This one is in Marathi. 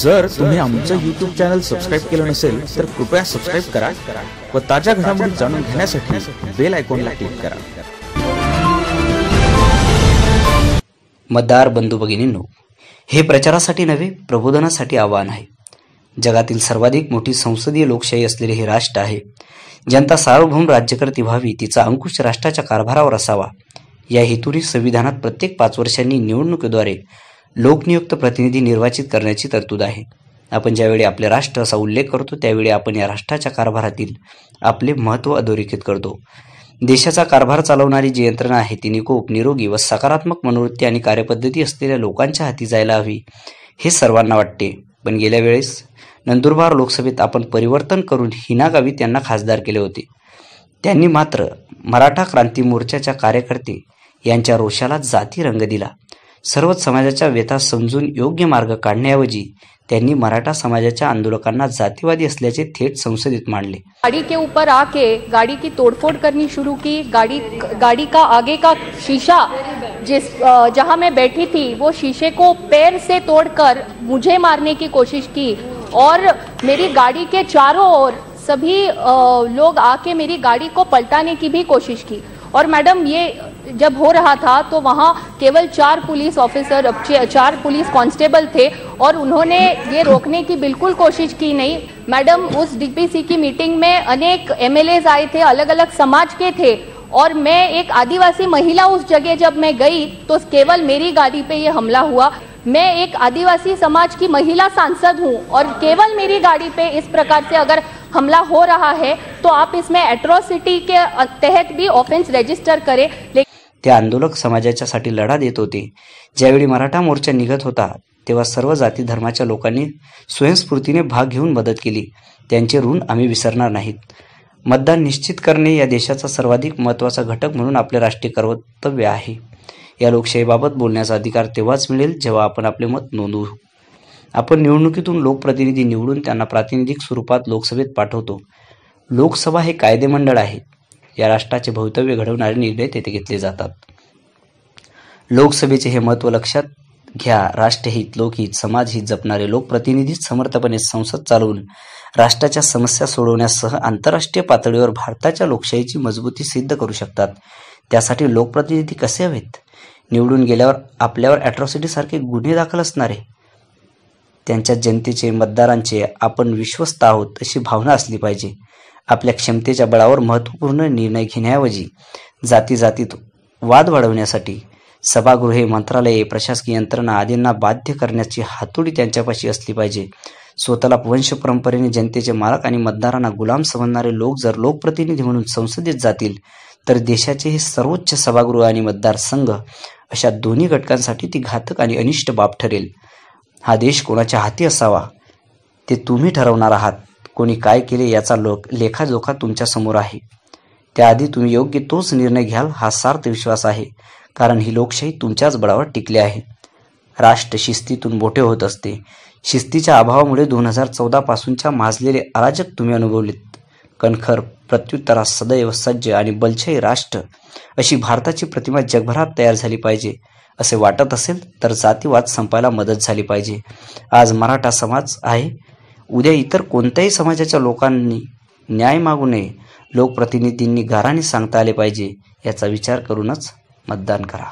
जर तुम्ही आमचं युट्यूब चॅनल सबस्क्राईब केलं नसेल तर कृपया सबस्क्राईब करा व ताज्या घडामोडी जाणून घेण्यासाठी बेल आयकॉनला क्लिक करा. मतदार बंधू भगिनींनो हे प्रचारासाठी नव्हे प्रबोधनासाठी आव्हान आहे. जगातील सर्वाधिक मोठी संसदीय लोकशाही असलेले हे राष्ट्र आहे. जनता सार्वभौम राज्यकर्ती व्हावी तिचा अंकुश राष्ट्राच्या कारभारावर असावा. या हेतूने संविधानात प्रत्येक पाच वर्षांनी निवडणुकीद्वारे लोकनियुक्त प्रतिनिधी निर्वाचित करण्याची तरतूद आहे. आपण ज्यावेळी आपले राष्ट्र असा उल्लेख करतो त्यावेळी आपण या राष्ट्राच्या कारभारातील आपले महत्त्व अधोरेखित करतो. देशाचा कारभार चालवणारी जी यंत्रणा आहे ती निकोप निरोगी व सकारात्मक मनोवृत्ती आणि कार्यपद्धती असलेल्या लोकांच्या हाती जायला हवी हे सर्वांना वाटते. पण गेल्या वेळेस नंदुरबार लोकसभेत आपण परिवर्तन करून हिना गावित यांना खासदार केले होते. त्यांनी मात्र मराठा क्रांती मोर्चाच्या कार्यकर्ते यांच्या रोषाला जाती रंग दिला. सर्वच समाजाच्या व्यथा समजून योग्य मार्ग काढण्याऐवजी त्यांनी मराठा समाजाच्या आंदोलकांना जातीवादी असल्याचे थेट संसदेत मांडले. गाड़ी के ऊपर आके गाड़ी की तोड़फोड़ करनी शुरू की गाड़ी गाड़ी का आगे का शीशा जिस जहां मैं बैठी थी वो शीशे को पैर से तोड़कर मुझे मारने की कोशिश की। और मेरी गाड़ी के चारों ओर सभी लोग आके मेरी गाड़ी को पलटाने की भी कोशिश की। और मैडम ये जब हो रहा था तो वहाँ केवल चार पुलिस ऑफिसर चार पुलिस कांस्टेबल थे और उन्होंने ये रोकने की बिल्कुल कोशिश की नहीं। मैडम, उस डीपीसी की मीटिंग में अनेक एमएलए आए थे अलग अलग समाज के थे और मैं एक आदिवासी महिला उस जगह जब मैं गई तो केवल मेरी गाड़ी पे ये हमला हुआ। मैं एक आदिवासी समाज की महिला सांसद हूँ और केवल मेरी गाड़ी पे इस प्रकार से अगर हमला हो रहा है तो आप इसमें एट्रोसिटी के तहत भी ऑफेंस रजिस्टर करें। लेकिन ते आंदोलक समाजाच्यासाठी लढा देत होते. ज्यावेळी मराठा मोर्चा निघत होता तेव्हा सर्व जाती धर्माच्या लोकांनी स्वयंस्फूर्तीने भाग घेऊन मदत केली. त्यांचे ऋण आम्ही विसरणार नाहीत. मतदान निश्चित करणे या देशाचा सर्वाधिक महत्त्वाचा घटक म्हणून आपले राष्ट्रीय कर्तव्य आहे. या लोकशाहीबाबत बोलण्याचा अधिकार तेव्हाच मिळेल जेव्हा आपण आपले मत नोंदवू. आपण निवडणुकीतून लोकप्रतिनिधी निवडून त्यांना प्रातिनिधिक स्वरूपात लोकसभेत पाठवतो. लोकसभा हे कायदेमंडळ आहे. या राष्ट्राचे भवितव्य घडवणारे निर्णय तेथे घेतले जातात. लोकसभेचे हे महत्त्व लक्षात घ्या. राष्ट्रहित लोकहित समाजहित जपणारे लोकप्रतिनिधीच समर्थपणे संसद चालवून राष्ट्राच्या समस्या सोडवण्यासह आंतरराष्ट्रीय पातळीवर भारताच्या लोकशाहीची मजबूती सिद्ध करू शकतात. त्यासाठी लोकप्रतिनिधी कसे हवेत? निवडून गेल्यावर आपल्यावर अॅट्रॉसिटीसारखे गुन्हे दाखल असणारे त्यांच्या जनतेचे मतदारांचे आपण विश्वस्त आहोत अशी भावना असली पाहिजे. आपल्या क्षमतेच्या बळावर महत्त्वपूर्ण निर्णय घेण्याऐवजी जाती जातीत वाद वाढवण्यासाठी सभागृहे मंत्रालये प्रशासकीय यंत्रणा आदींना बाध्य करण्याची हातोडी त्यांच्यापाशी असली पाहिजे. स्वतःला वंश परंपरेने जनतेचे मालक आणि मतदारांना गुलाम समजणारे लोक जर लोकप्रतिनिधी म्हणून संसदेत जातील तर देशाचे हे सर्वोच्च सभागृह आणि मतदारसंघ अशा दोन्ही घटकांसाठी ती घातक आणि अनिष्ट बाब ठरेल. हा देश कोणाच्या हाती असावा? ते तुम्ही ठरवणार आहात. कोणी काय केले याचा लोक लेखाजोखा तुमच्यासमोर आहे. त्याआधी तुम्ही योग्य तोच निर्णय घ्याल हा सार्थ विश्वास आहे. कारण ही लोकशाही तुमच्याच बळावर टिकली आहे. राष्ट्र शिस्तीतून मोठे होत असते. शिस्तीच्या अभावामुळे दोन हजार चौदापासूनच्या माजलेले अराजक तुम्ही अनुभवलेत. कणखर प्रत्युत्तरास सदैव सज्ज आणि बलशाही राष्ट्र अशी भारताची प्रतिमा जगभरात तयार झाली पाहिजे. असे वाटत असेल तर जातीवाद संपायला मदत झाली पाहिजे. आज मराठा समाज आहे. उद्या इतर कोणत्याही समाजाच्या लोकांनी न्याय मागू नये. लोकप्रतिनिधींनी घराने सांगता आले पाहिजे याचा विचार करूनच मतदान करा.